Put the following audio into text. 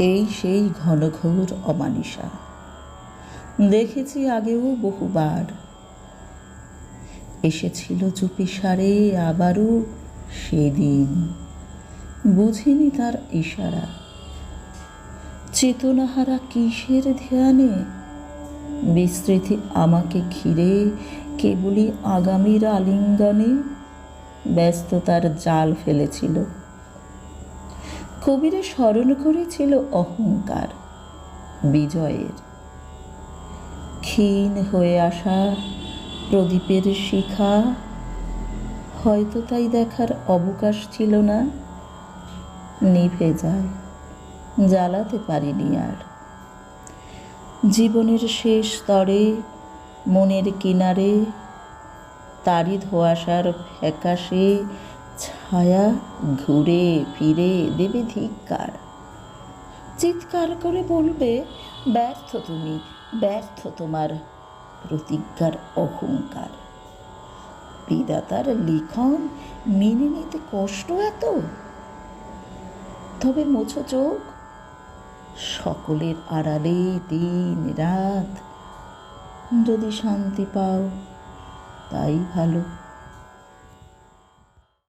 এই সেই ঘনঘোর অমানিসা দেখেছি আগেও বহুবার। এসেছিল চুপি সারে আবারও সেদিন। বুঝিনি তার ইশারা। চেতনাহারা কিসের ধ্যানে? বিস্তৃতি আমাকে ঘিরে কেবলই আগামীর আলিঙ্গনে ব্যস্ততার জাল ফেলেছিল। কবিরা স্মরণ করেছিল অহংকার, বিজয়ের। ক্ষীণ হয়ে আসা প্রদীপের শিখা, হয়তো তাই দেখার অবকাশ ছিল না, নিভে যায়, জ্বালাতে পারিনি আর। জীবনের শেষ স্তরে, মনের কিনারে, তারি ধোয়াশার ফ্যাকাশে ছায়া ঘুরে ফিরে দেবে ধিক্কার। চিৎকার করে বলবে, ব্যর্থ তুমি, ব্যর্থ তোমার প্রতিজ্ঞার অহংকার। বিদাতার লিখন মেনে নিতে কষ্ট এত? তবে মোছো চোখ। সকলের আড়ালে দিন রাত যদি শান্তি পাও, তাই ভালো।